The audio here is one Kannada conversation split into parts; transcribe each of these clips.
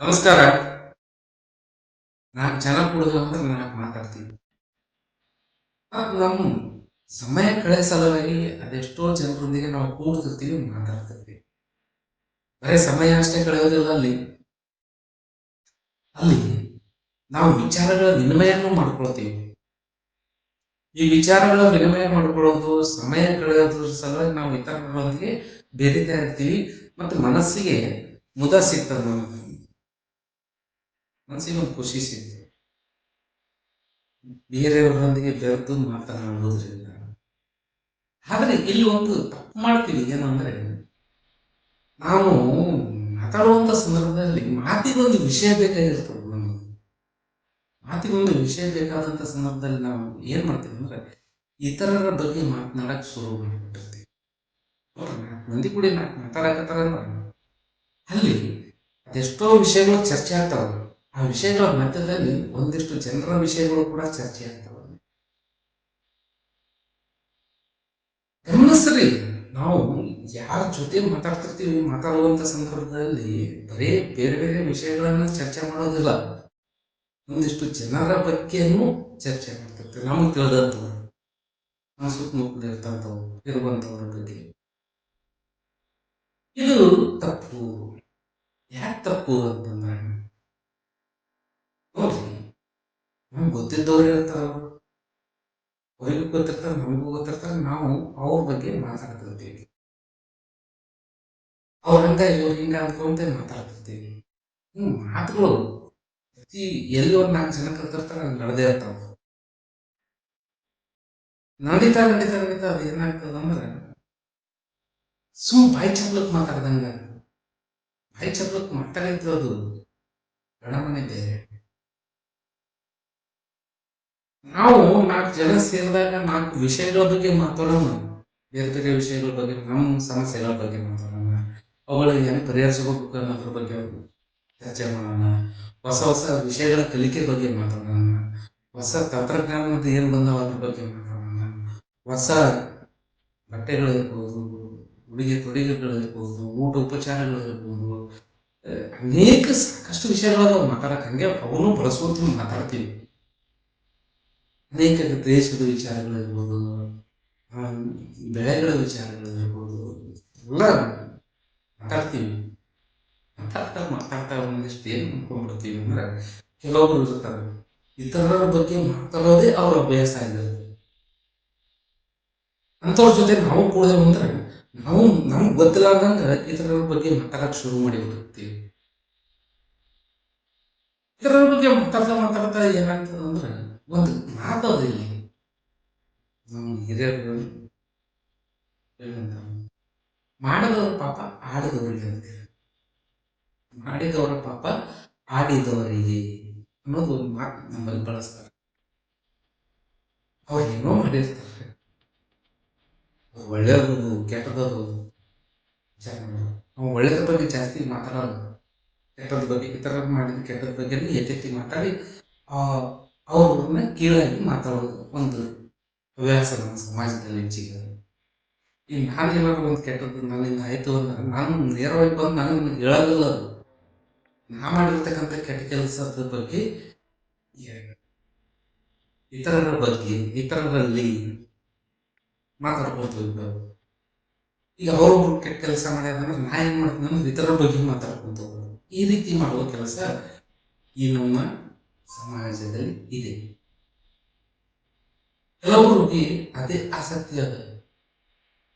ನಮಸ್ಕಾರ. ನಾನು ಜನ ಕುಡಿದು ಅಂದ್ರೆ ನಾನು ಮಾತಾಡ್ತೀನಿ. ನಮ್ಮ ಸಮಯ ಕಳೆ ಸಲುವಾಗಿ ಅದೆಷ್ಟೋ ಜನರೊಂದಿಗೆ ನಾವು ಕೂಡ್ತಿರ್ತೀವಿ ಮಾತಾಡ್ತಿರ್ತೀವಿ. ಬರೀ ಸಮಯ ಅಷ್ಟೇ ಕಳೆಯೋದಿಲ್ಲ ಅಲ್ಲಿ. ಅಲ್ಲಿ ನಾವು ವಿಚಾರಗಳ ವಿನಿಮಯನೂ ಮಾಡ್ಕೊಳ್ತೀವಿ. ಈ ವಿಚಾರಗಳ ವಿನಿಮಯ ಮಾಡ್ಕೊಳ್ಳೋದು, ಸಮಯ ಕಳೆಯೋದ್ರ ಸಲುವಾಗಿ ನಾವು ಇತರರೊಂದಿಗೆ ಬೇರೆ ಇರ್ತೀವಿ, ಮತ್ತು ಮನಸ್ಸಿಗೆ ಮುದ ಸಿಗ್ತದೆ ನಮಗೆ. ಮನಸ್ಸಿಗೆ ಒಂದು ಖುಷಿ ಸಿಗ್ತದೆ ಬೇರೆಯವರೊಂದಿಗೆ ಬೆರೆತು ಮಾತನಾಡುವುದರಿಂದ. ಆದರೆ ಇಲ್ಲಿ ಒಂದು ತಪ್ಪು ಮಾಡ್ತೀವಿ. ಏನಂದರೆ ನಾವು ಮಾತಾಡುವಂಥ ಸಂದರ್ಭದಲ್ಲಿ ಮಾತಿಗೊಂದು ವಿಷಯ ಬೇಕಾಗಿರ್ತದೆ ನಮಗೆ. ಮಾತಿಗೊಂದು ವಿಷಯ ಬೇಕಾದಂತ ಸಂದರ್ಭದಲ್ಲಿ ನಾವು ಏನು ಮಾಡ್ತೀವಿ ಅಂದ್ರೆ, ಇತರರ ಬಗ್ಗೆ ಮಾತನಾಡಕ್ಕೆ ಶುರು ಮಾಡ್ಬಿಟ್ಟಿರ್ತೀವಿ. ನಾಲ್ಕು ಮಂದಿ ಕೂಡಿ ನಾಲ್ಕು ಮಾತಾಡಕತ್ತಾರ ಅಲ್ಲಿ ಅದೆಷ್ಟೋ ವಿಷಯಗಳು ಚರ್ಚೆ ಆಗ್ತಾವ ಆ ವಿಷಯಗಳ ಮಧ್ಯದಲ್ಲಿ ಒಂದಿಷ್ಟು ಜನರ ವಿಷಯಗಳು ಕೂಡ ಚರ್ಚೆ ಆಗ್ತವೆ ಗಮನಿಸ್ರಿ ನಾವು ಯಾರ ಜೊತೆ ಮಾತಾಡ್ತಿರ್ತೀವಿ, ಮಾತಾಡುವಂತ ಸಂದರ್ಭದಲ್ಲಿ ಬರೀ ಬೇರೆ ಬೇರೆ ವಿಷಯಗಳನ್ನ ಚರ್ಚೆ ಮಾಡೋದಿಲ್ಲ. ಒಂದಿಷ್ಟು ಜನರ ಬಗ್ಗೆನೂ ಚರ್ಚೆ ಮಾಡ್ತಿರ್ತೀವಿ. ನಮಗೆ ತಿಳಿದಂಥವ್ರು ನಮ್ಮ ಸುತ್ತಮುತ್ತಲು ಇರ್ತಂಥವು ಇರುವಂಥವ್ರ ಬಗ್ಗೆ. ಇದು ತಪ್ಪು. ಯಾಕೆ ತಪ್ಪು ಅಂತಂದ್ರೆ ನಮ್ಗೆ ಹೇಳ್ತಾರೆ ಅವ್ರಿಗೂ ಗೊತ್ತಿರ್ತಾರೆ ನಮಗೂ ಗೊತ್ತಿರ್ತಾರೆ ನಾವು ಅವ್ರ ಬಗ್ಗೆ ಮಾತಾಡ್ತಿರ್ತೀವಿ. ಅವ್ರ ಹಂಗ, ಇವ್ರು ಹಿಂಗ ಅನ್ಕೊಂತ ಮಾತಾಡ್ತಿರ್ತೀವಿ. ಹ್ಮ್ ಮಾತುಗಳು ಪ್ರತಿ ಎಲ್ಲಿ ಒಂದು ನಾಲ್ಕು ಜನ ಕರ್ತಿರ್ತಾರೆ ಅಲ್ಲಿ ನಡೆದೇ ಇರ್ತಾವ. ನಡೀತಾ ನಡೀತಾ ನಡೀತಾ ಅದು ಏನಾಗ್ತದ ಅಂದ್ರೆ ಸುಮ್ ಬಾಯಿ ಚಪ್ಲಕ್ ಮಾತಾಡ್ದಂಗ. ಬಾಯಿ ಚಪ್ಲಕ್ ಮಾತಾಡಿದ್ರು ಅದು ಗಣಮನೆ ಬೇರೆ. ನಾವು ನಾಲ್ಕು ಜನ ಸೇರಿದಾಗ ನಾಲ್ಕು ವಿಷಯಗಳ ಬಗ್ಗೆ ಮಾತಾಡೋಣ. ಬೇರೆ ಬೇರೆ ವಿಷಯಗಳ ಬಗ್ಗೆ, ನಮ್ಮ ಸಮಸ್ಯೆಗಳ ಬಗ್ಗೆ ಮಾತಾಡೋಣ. ಅವುಗಳಿಗೆ ಹೆಂಗೆ ಪರಿಹರಿಸಬೇಕು ಅನ್ನೋದ್ರ ಬಗ್ಗೆ ಚರ್ಚೆ ಮಾಡೋಣ. ಹೊಸ ಹೊಸ ವಿಷಯಗಳ ಕಲಿಕೆ ಬಗ್ಗೆ ಮಾತಾಡೋಣ. ಹೊಸ ತಂತ್ರಜ್ಞಾನದ ಏನು ಬಂದವ ಅದ್ರ ಬಗ್ಗೆ ಮಾತಾಡೋಣ. ಹೊಸ ಬಟ್ಟೆಗಳಿರ್ಬೋದು ಉಡುಗೆ ತೊಡುಗೆಗಳಿರ್ಬೋದು ಊಟ ಉಪಚಾರಗಳಿರ್ಬೋದು ಅನೇಕ ಸಾಕಷ್ಟು ವಿಷಯಗಳ ಮಾತಾಡಕ್ಕೆ ಹಂಗೆ ಅವನು ಬಳಸುವಂತ ಮಾತಾಡ್ತೀವಿ. ಅನೇಕ ದೇಶದ ವಿಚಾರಗಳಿರ್ಬೋದು ಬೆಳೆಗಳ ವಿಚಾರಗಳಿರ್ಬೋದು ಎಲ್ಲ ಮಾತಾಡ್ತೀವಿ. ಮಾತಾಡ್ತಾ ಮಾತಾಡ್ತಾ ಒಂದಿಷ್ಟು ಏನು ಮಾಡ್ಕೊಂಡ್ಬಿಡ್ತೀವಿ ಅಂದ್ರೆ ಕೆಲವೊಬ್ರು ಇರ್ತಾರೆ. ಇತರರ ಬಗ್ಗೆ ಮಾತಾಡೋದೇ ಅವ್ರ ಅಭ್ಯಾಸ ಆಗಿರುತ್ತೆ. ಅಂಥವ್ರ ಜೊತೆ ನಾವು ಕೂಡದೇ ಅಂದ್ರೆ ನಾವು ನಮ್ಗೆ ಗೊತ್ತಿಲ್ಲಾರ್ದಂಗ ಇತರರ ಬಗ್ಗೆ ಮಾತಾಡಕ್ ಶುರು ಮಾಡಿಬಿಟ್ಟಿರ್ತೀವಿ. ಇತರರ ಬಗ್ಗೆ ಮಾತಾಡ್ತಾ ಮಾತಾಡ್ತಾ ಏನಾಗ್ತದೆ ಅಂದ್ರೆ ಒಂದು ಮಾತದ ಇಲ್ಲಿ ನಮ್ಮ ಹಿರಿಯರು ಮಾಡಿದವರ ಪಾಪ ಆಡಿದವರಿಗೆ ಅಂತ. ಮಾಡಿದವರ ಪಾಪ ಆಡಿದವರಿಗೆ ಅನ್ನೋದು ಒಂದು ಮಾತು ನಮ್ಮಲ್ಲಿ ಬಳಸ್ತಾರೆ. ಅವ್ರು ಏನೋ ಮಾಡಿರ್ತಾರೆ. ಒಳ್ಳೆಯದು ಕೆಟ್ಟದದು. ವಿಚಾರ ನಾವು ಒಳ್ಳೆಯದ್ರ ಬಗ್ಗೆ ಜಾಸ್ತಿ ಮಾತಾಡೋದು ಕೆಟ್ಟದ ಬಗ್ಗೆ ಇತರ ಮಾಡಿದ ಕೆಟ್ಟದ ಬಗ್ಗೆ ಎಚ್ಚೆತ್ತಿ ಮಾತಾಡಿ ಆ ಅವ್ರನ್ನ ಕೀಳಾಗಿ ಮಾತಾಡೋದು ಒಂದು ಹವ್ಯಾಸ ನಮ್ಮ ಸಮಾಜದಲ್ಲಿ ಹೆಚ್ಚಿಗೆ. ಈ ನಾನು ಏನಾದ್ರು ಒಂದು ಕೆಟ್ಟದ್ದು ನನ್ನಿಂದ ಆಯ್ತು ಅಂದ್ರೆ ನಾನು ನೇರವಾಗಿ ಬಂದು ನನಗೆ ಹೇಳೋದಿಲ್ಲ ಅದು. ನಾ ಮಾಡಿರ್ತಕ್ಕಂಥ ಕೆಟ್ಟ ಕೆಲಸದ ಬಗ್ಗೆ ಇತರರ ಬಗ್ಗೆ, ಇತರರಲ್ಲಿ ಹೋಗ್ಬೇಕು ಈಗ. ಅವರು ಕೆಟ್ಟ ಕೆಲಸ ಮಾಡ್ಯಾರಂದ್ರೆ ನಾ ಏನು ಮಾಡ್ತೀನಿ ಇತರರ ಬಗ್ಗೆ ಮಾತಾಡ್ಕೊಂತ ಈ ರೀತಿ ಮಾಡುವ ಕೆಲಸ ಈ ನಮ್ಮ ಸಮಾಜದಲ್ಲಿ ಇದೆ. ಕೆಲವರಿಗೆ ಅದೇ ಆಸಕ್ತಿ ಅದ.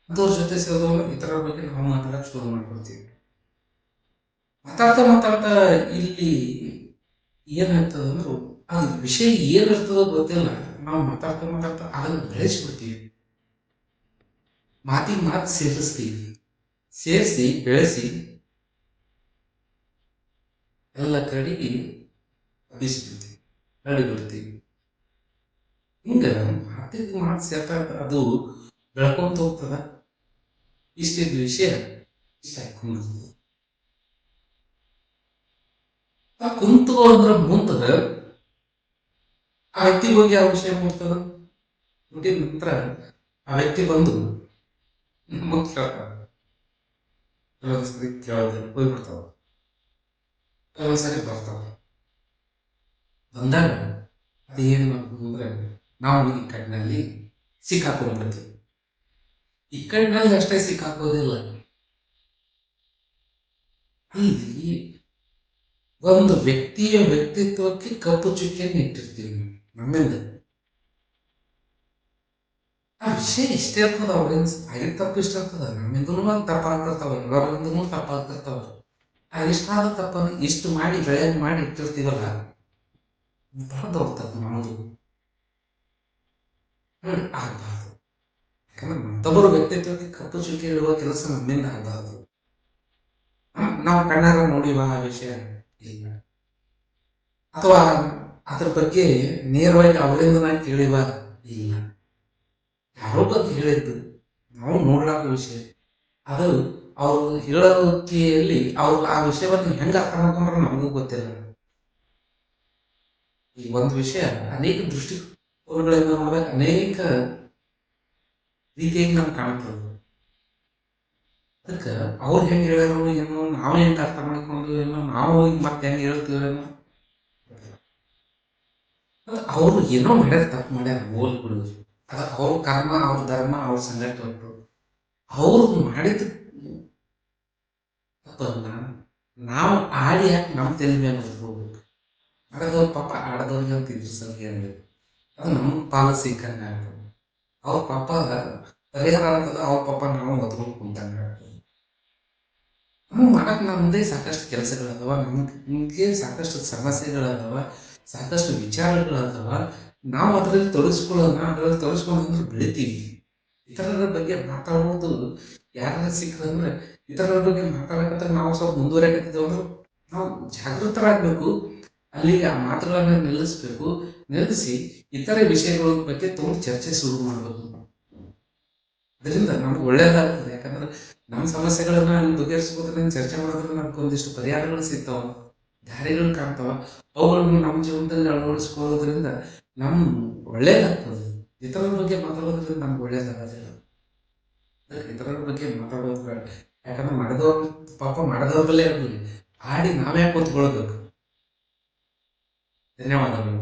ಅಂತವ್ರ ಜೊತೆ ಸೇರಿದವರು ಇತರ ಬಗ್ಗೆ ನಾವು ಮಾತಾಡಕ್ ಶುರು ಮಾಡ್ಕೊಳ್ತೀವಿ ಮಾತಾಡ್ತಾ ಮಾತಾಡ್ತಾ ಇಲ್ಲಿ ಏನಾಗ್ತದ ಅಂದ್ರೆ, ಆ ವಿಷಯ ಏನಿರ್ತದ ಗೊತ್ತಿಲ್ಲ. ನಾವು ಮಾತಾಡ್ತಾ ಮಾತಾಡ್ತಾ ಅದನ್ನು ಬೆಳೆಸ್ಬಿಡ್ತೀವಿ. ಮಾತಿಗೆ ಮಾತು ಸೇರಿಸ್ತೀವಿ. ಸೇರಿಸಿ ಬೆಳೆಸಿ ಎಲ್ಲ ಕಡೆಗೆ ಹಬ್ಬಿಸ್ಬಿಡ್ತೀವಿ ಹರಡಿಬಿಡ್ತೀವಿ ಹಿಂಗ ಮಾತಿಗೆ ಮಾತು ಸೇರ್ತಾ ಅದು ಬೆಳ್ಕೊಂತ ಹೋಗ್ತದ. ಇಷ್ಟಿದ್ದ ವಿಷಯ ಇಷ್ಟ ಕುಂತ ಆ ಕುಂತು ಅಂದ್ರೆ ಮುಂತದ ಆ ವ್ಯಕ್ತಿ ಹೋಗಿ ಆ ವಿಷಯ ಮಾಡ್ತದ? ಮುಟ್ಟಿದ ನಂತರ ಆ ವ್ಯಕ್ತಿ ಬಂದು ನಮಗ್ ಕೇಳ್ತಾರೆ ಕೆಲವೊಂದ್ಸರಿ ಕೇಳೋದಿಲ್ಲ ಹೋಗ್ಬಿಡ್ತಾವ ಕೆಲವೊಂದ್ಸರಿ ಬರ್ತಾವ ಬಂದಾಗ ಅದೇನು ಮಾಡ್ಬೋದು ಅಂದರೆ ನಾವು ಕಣ್ಣಲ್ಲಿ ಸಿಕ್ಕಾಕೊಂಡ್ಬಿಡ್ತೀವಿ. ಈ ಕಣ್ಣಲ್ಲಿ ಅಷ್ಟೇ ಸಿಕ್ಕಾಕೋದಿಲ್ಲ. ಇಲ್ಲಿ ಒಂದು ವ್ಯಕ್ತಿಯ ವ್ಯಕ್ತಿತ್ವಕ್ಕೆ ಕಪ್ಪು ಚುಕ್ಕಿಯನ್ನು ಇಟ್ಟಿರ್ತೀವಿ ನಮ್ಮಿಂದ. ಆ ವಿಷಯ ಇಷ್ಟೇ ಇರ್ತದ ಅವ್ರಿಂದ ಆಗಿನ ತಪ್ಪು ಇಷ್ಟ ಇರ್ತದ ನಮ್ಮಿಂದನೂ ತಪ್ಪಾಗ್ತಿರ್ತಾವ ಎಲ್ಲರಿಂದನೂ ತಪ್ಪಾಗ್ತಿರ್ತಾವ ಆ ಇಷ್ಟಾದ ತಪ್ಪನ್ನು ಇಷ್ಟು ಮಾಡಿ ಬೆಳೆಯನ್ನು ಮಾಡಿ ಇಟ್ಟಿರ್ತೀವಲ್ಲ ಬಹಳ ದೊಡ್ಡ ತಪ್ಪು ನಮ್ಮದು ಹ್ಮ್ ಆಗ್ಬಾರ್ದು ಮತ್ತೊಬ್ಬರು ವ್ಯಕ್ತಿತ್ವಕ್ಕೆ ಕಪ್ಪು ಚುಕ್ಕಿ ಇಡುವ ಕೆಲಸ ನಮ್ಮಿಂದ ಆಗಬಾರ್ದು ನಾವು ಕಣ್ಣಾರ ನೋಡಿವ ಆ ವಿಷಯ ಇಲ್ಲ ಅಥವಾ ಅದ್ರ ಬಗ್ಗೆ ನೇರವಾಗಿ ಅವರಿಂದ ನಾವು ಕೇಳಿವ ಇಲ್ಲ ಯಾರೋ ಬಗ್ಗೆ ಹೇಳಿದ್ದು ನಾವು ನೋಡ್ಲಾಕ ವಿಷಯ ಅದು ಅವರು ಹೇಳೋಕೆಯಲ್ಲಿ ಅವ್ರು ಆ ವಿಷಯವನ್ನು ಹೆಂಗೆ ಅರ್ಥ ಮಾಡ್ಕೊಂಡ್ರೆ ನಮಗೂ ಗೊತ್ತಿಲ್ಲ ಈ ಒಂದು ವಿಷಯ ಅನೇಕ ದೃಷ್ಟಿಕೋನಗಳಿಂದ ನೋಡಿದಾಗ ಅನೇಕ ರೀತಿಯಾಗಿ ನಾವು ಕಾಣ್ತದೆ ಅದಕ್ಕೆ ಅವ್ರು ಹೆಂಗೆ ಹೇಳ್ಯಾರೋ ಏನೋ ನಾವು ಹೆಂಗೆ ಅರ್ಥ ಮಾಡ್ಕೊಂಡು ನಾವು ಮತ್ತೆ ಹೆಂಗೆ ಹೇಳ್ತೀವೇನೋ ಅವರು ಏನೋ ಮಾಡ್ಯಾರ, ತಪ್ಪು ಮಾಡ್ಯಾರ, ಹೋಲ್ ಬಿಡುದು. ಅದು ಅವ್ರ ಕರ್ಮ, ಅವ್ರ ಧರ್ಮ, ಅವ್ರ ಸಂಗಟ ಒಟ್ಟು ಅವ್ರು ಮಾಡಿದ ತಪ್ಪನ್ನ ನಾವು ಆಡಿ ಹಾಕಿ ನಮ್ಮ ತೆಲಿಮೆ ಹೊತ್ಕೋಬೇಕು ಆಡದವ್ರ ಪಾಪ ಆಡದವ್ರಿಗೆ ಅಂತ ಇದ್ರ ಸಲುವಾಗಿ ಹೇಳ್ಬೇಕು ಅದು ನಮ್ಮ ಪಾಲಿಸಿ ಇಕ್ಕಂಗೆ ಆಗ್ತದೆ. ಅವ್ರ ಪಾಪ ಪರಿಹಾರ ಆಗ್ತದ, ಅವ್ರ ಪಾಪ ನಾವು ಹೊತ್ಕೊಂಡು ಕುಂತಂಗೆ ಆಗ್ತದೆ. ನಾವು ಮಾಡಕ್ಕೆ ನಮ್ಮದೇ ಸಾಕಷ್ಟು ಕೆಲಸಗಳದವ, ನಮಗೆ ಸಾಕಷ್ಟು ಸಮಸ್ಯೆಗಳದವ, ಸಾಕಷ್ಟು ವಿಚಾರಗಳದವ, ನಾವು ಅದರಲ್ಲಿ ತೊಡಗಿಸ್ಕೊಳ್ಳೋಣ, ಅದರಲ್ಲಿ ತೊಡಗಿಸ್ಕೊಂಡ್ರೆ ಬೆಳಿತೀವಿ. ಇತರರ ಬಗ್ಗೆ ಮಾತಾಡೋದು ಯಾರ ಸಿಕ್ಕದಂದ್ರೆ ಇತರರ ಬಗ್ಗೆ ಮಾತಾಡಕತ್ತ ನಾವು ಸ್ವಲ್ಪ ಮುಂದುವರಿಯಕತ್ತಿದ್ದೇವೆ ಅಂದ್ರೆ ನಾವು ಜಾಗೃತರಾಗಬೇಕು. ಅಲ್ಲಿಗೆ ಆ ಮಾತುಗಳನ್ನು ನಿಲ್ಲಿಸಬೇಕು, ನಿಲ್ಲಿಸಿ ಇತರೆ ವಿಷಯಗಳ ಬಗ್ಗೆ ತುಂಬ ಚರ್ಚೆ ಶುರು ಮಾಡಬೇಕು ಅದರಿಂದ ನಮ್ಗೆ ಒಳ್ಳೇದಾಗ್ತದೆ. ಯಾಕಂದ್ರೆ ನಮ್ಮ ಸಮಸ್ಯೆಗಳನ್ನ ಬಗೆಹರಿಸ್ಬೋದ್ರಿಂದ ಚರ್ಚೆ ಮಾಡೋದ್ರಿಂದ ನಮ್ಗೆ ಒಂದಿಷ್ಟು ಪರಿಹಾರಗಳು ಸಿಗ್ತಾವ, ದಾರಿಗಳು ಕಾಣ್ತಾವ. ಅವುಗಳನ್ನು ನಮ್ಮ ಜೀವನದಲ್ಲಿ ಅಳವಡಿಸ್ಕೊಳ್ಳೋದ್ರಿಂದ ನಮ್ಮ ಒಳ್ಳೇದಾಗ್ತದೆ. ಇತರರ ಬಗ್ಗೆ ಮಾತಾಡೋದ್ರಿಂದ ನಮ್ಗೆ ಒಳ್ಳೇದಾಗೋದಿಲ್ಲ ಇತರರ ಬಗ್ಗೆ ಮಾತಾಡೋದು ಬೇಡ ಯಾಕಂದ್ರೆ ಮಾಡಿದವ್ರು ಪಾಪ ಮಾಡಿದವ್ರಲ್ಲೇ ಇರಲಿ. ಆಡಿ ನಾವ್ಯಾಕೆ ಕೂತ್ಕೊಳ್ಬೇಕು? 那녕하 세.